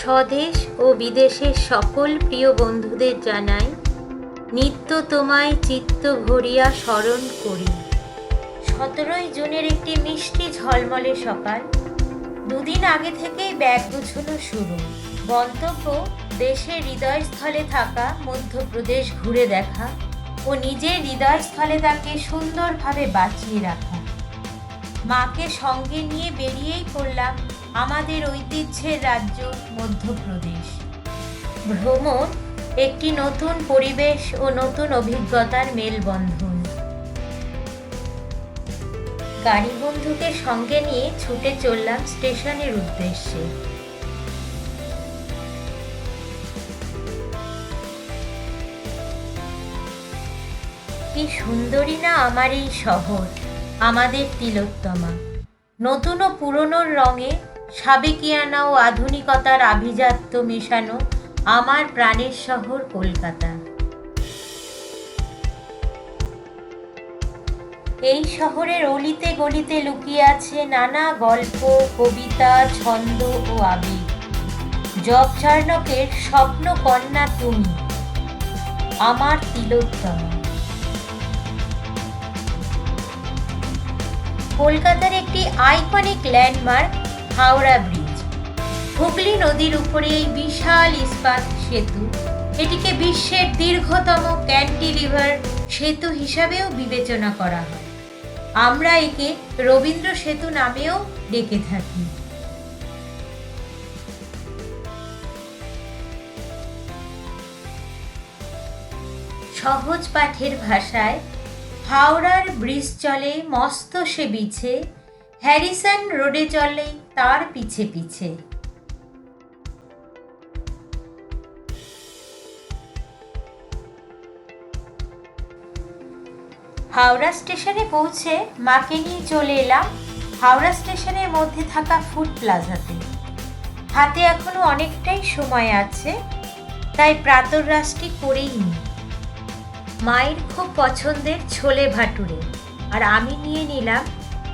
স্বদেশ ও বিদেশের সকল প্রিয় বন্ধুদের জানাই, নিত্য তোমায় চিত্ত ভরিয়া স্মরণ করি। সতেরোই জুনের একটি মিষ্টি ঝলমলে সকাল। দুদিন আগে থেকেই ব্যাগ গুছানো শুরু। গন্তব্য, দেশের হৃদয়স্থলে থাকা, মধ্যপ্রদেশ ঘুরে দেখা ও নিজের হৃদয়স্থলে তাকে সুন্দরভাবে বাঁচিয়ে রাখা। মাকে সঙ্গে নিয়ে বেরিয়েই পড়লাম আমাদের ঐতিহ্যের রাজ্য মধ্যপ্রদেশ। ভ্রমণ একটি নতুন পরিবেশ ও নতুন অভিজ্ঞতার মেলবন্ধন। গাড়ি বন্ধুকে সঙ্গে নিয়ে ছুটে চললাম স্টেশনের উদ্দেশ্যে। কি সুন্দরী না আমার এই শহর, আমাদের তিলোত্তমা। নতুন ও পুরনোর রঙে সাবেকিয়ানা ও আধুনিকতার আভিজাত্য মেশানো আমার প্রাণের শহর কলকাতা। এই শহরের অলিতে গলিতে লুকিয়ে আছে নানা গল্প, কবিতা, ছন্দ ও আবেগ। জব চার্নকের স্বপ্ন কন্যা তুমি, আমার তিলোত্তমা। কলকাতার একটি iconic landmark Howrah bridge. Hooghly নদীর উপরে এই বিশাল ইস্পাত সেতু, এটিকে বিশ্বের দীর্ঘতম ক্যান্টিলিভার সেতু হিসাবেও বিবেচনা করা হয়। আমরা একে রবীন্দ্র সেতু নামেও ডেকে থাকি। সহজ পাঠের ভাষায়, হাওড়ার ব্রিজ চলে মস্ত সে বিছে হ্যারিসন রোডে চলে তার পিছে পিছে। হাওড়া স্টেশনে পৌঁছে মাকে নিয়ে চলে এলাম হাওড়া স্টেশনের মধ্যে থাকা ফুড প্লাজাতে। হাতে এখনও অনেকটাই সময় আছে, তাই প্রাতরাশটি করেই নিই মায়ের খুব পছন্দের ছোলে ভাটুরে, আর আমি নিয়ে নিলাম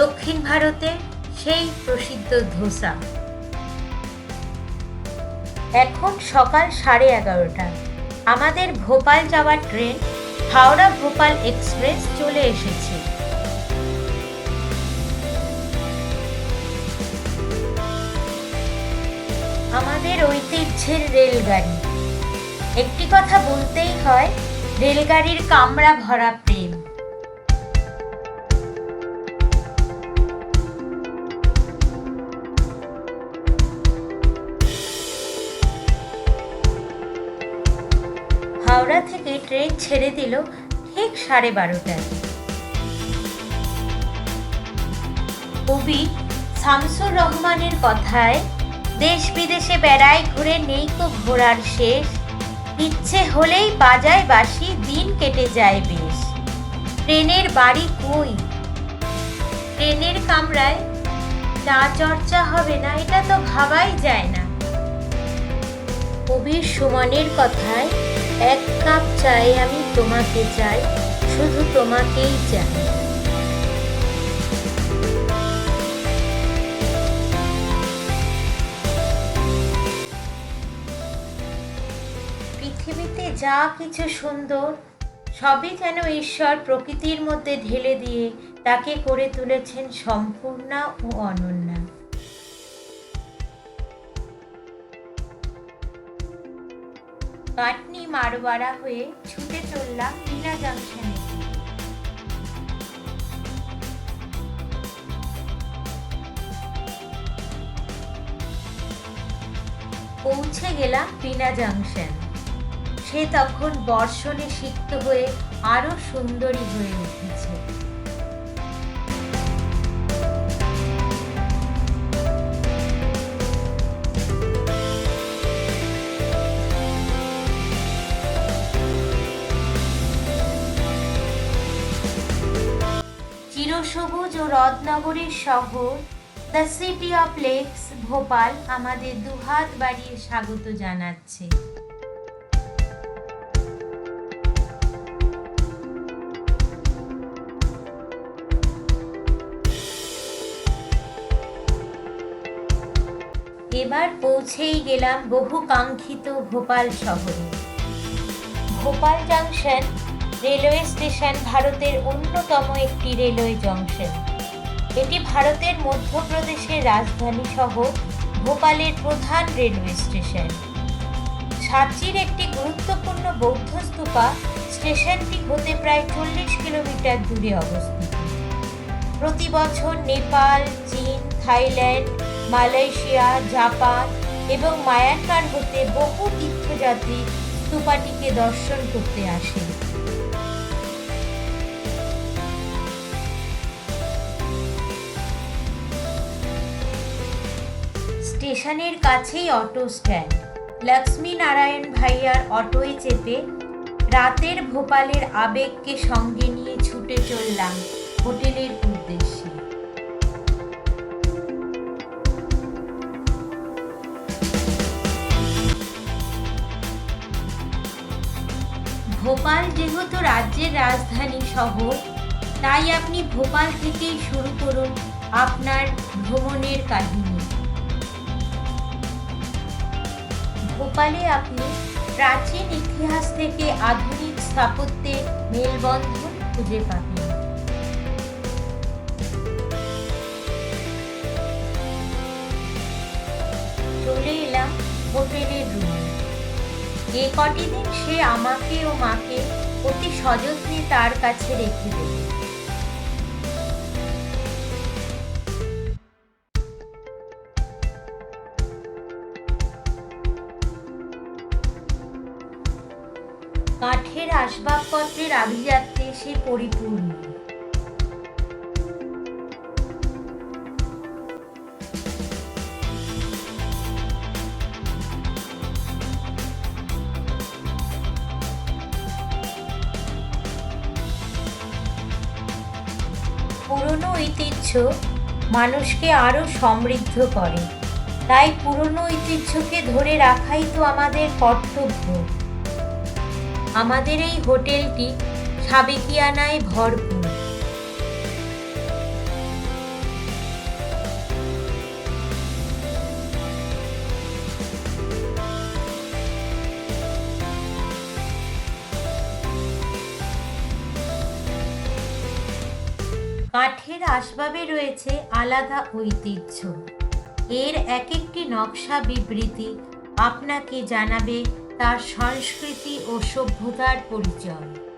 দক্ষিণ ভারতের সেই প্রসিদ্ধ ধোসা। এখন সকাল সাড়ে এগারোটা। আমাদের ভোপাল যাওয়ার ট্রেন হাওড়া ভোপাল এক্সপ্রেস চলে এসেছে। আমাদের ঐতিহ্যের রেলগাড়ি। একটি কথা বলতেই হয়, রেলগাড়ির কামড়া ভরা প্রেম। হাওড়া থেকে ট্রেন ছেড়ে দিল ঠিক সাড়ে বারোটায়। কবি শামসুর রহমানের কথায়, দেশ বিদেশে বেড়ায় ঘুরে নেই তো ঘোরার শেষ। ইচ্ছে হলেই বাজায় বাসি দিন কেটে যায় বেশ। ট্রেনের বাড়ি কই? ট্রেনের কামরায় চা চর্চা হবে না, এটা তো ভাবাই যায় না। কবির সুমনের কথায় এক কাপ চাই আমি তোমাকে চাই, শুধু তোমাকেই চাই। পৃথিবীতে যা কিছু সুন্দর, সবই যেন ঈশ্বর প্রকৃতির মধ্যে ঢেলে দিয়ে তাকে করে তুলেছেন সম্পূর্ণা ও অনন্যা। কাটনি মারোয়াড়া হয়ে ছুটে চললাম বিনা জাংশনে পৌঁছে গেলাম বিনা জাংশন সে তখন বর্ষণে সিক্ত হয়ে আরও সুন্দরী হয়ে উঠেছে। চিরসবুজ ও রত্নগরীর শহর। The city of lakes Bhopal, আমাদের দুহাত বাড়িয়ে স্বাগত জানাচ্ছে। এবার পৌঁছেই গেলাম বহু কাঙ্ক্ষিত ভোপাল শহরে। ভোপাল জাংশন রেলওয়ে স্টেশন ভারতের অন্যতম একটি রেলওয়ে জংশন। এটি ভারতের মধ্যপ্রদেশের রাজধানী শহর ভোপালের প্রধান রেলওয়ে স্টেশন। সাঁচির একটি গুরুত্বপূর্ণ বৌদ্ধ স্তূপা স্টেশনটি হতে প্রায় চল্লিশ কিলোমিটার দূরে অবস্থিত। প্রতি বছর নেপাল, চীন, থাইল্যান্ড, মালয়েশিয়া, জাপান এবং মায়ানমার হতে বহু তীর্থযাত্রী স্তূপাটিকে দর্শন করতে আসেন। স্টেশনের কাছেই অটো স্ট্যান্ড। লক্ষ্মী নারায়ণ ভাইয়ার অটোয় চেপে রাতের ভোপালের আবেগকে সঙ্গে নিয়ে ছুটে চললাম হোটেলের উদ্দেশ্যে। ভোপাল যেহেতু রাজ্যের রাজধানী শহর, তাই আপনি ভোপাল থেকেই শুরু করুন আপনার ভ্রমণের কাহিনী। ভোপালে আপনি প্রাচীন ইতিহাস থেকে আধুনিক স্থাপত্যের মেলবন্ধন খুঁজে পাবেন। চলে এলাম হোটেলের রুমে। এ কটি দিন সে আমাকে ও মাকে অতি সযত্নে তার কাছে রেখে দেবে। কাঠের আসবাবপত্রের আভিজাত্যে সে পরিপূর্ণ। পুরনো ঐতিহ্য মানুষকে আরও সমৃদ্ধ করে। তাই পুরনো ঐতিহ্যকে ধরে রাখাই তো আমাদের কর্তব্য। আমাদের এই হোটেলটি সাবেকিয়ানায় ভরপুর। কাঠের আসবাবে রয়েছে আলাদা ঐতিহ্য। এর এক একটি নকশা বিবৃতি আপনাকে জানাবে তার সংস্কৃতি ও সভ্যতার পরিচয়।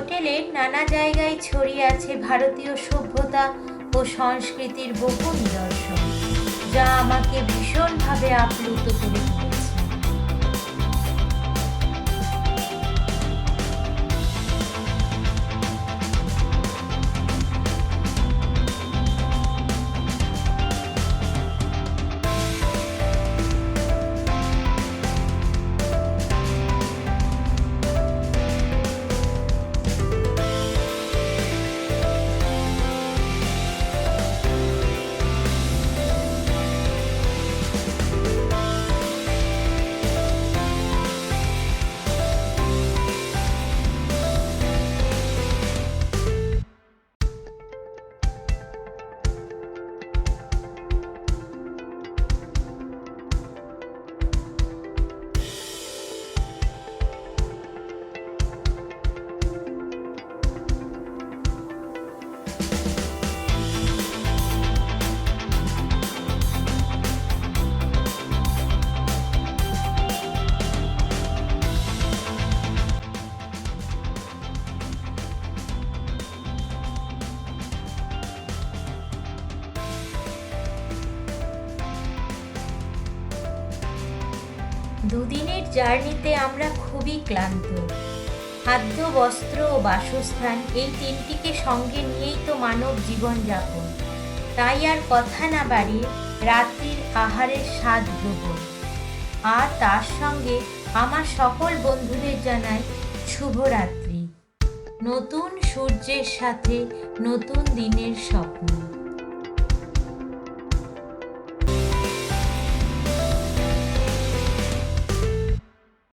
হোটেলের নানা জায়গায় ছড়িয়ে আছে ভারতীয় সভ্যতা ও সংস্কৃতির বহু নিদর্শন, যা আমাকে ভীষণভাবে আপ্লুত করে দুদিনের জার্নিতে আমরা খুবই ক্লান্ত। খাদ্য, বস্ত্র ও বাসস্থান এই তিনটিকে সঙ্গে নিয়েই তো মানব জীবনযাপন। তাই আর কথা না বাড়িয়ে রাত্রির আহারের স্বাদ গ্রহণ। আর তার সঙ্গে আমার সকল বন্ধুদের জানাই শুভরাত্রি। নতুন সূর্যের সাথে নতুন দিনের স্বপ্ন।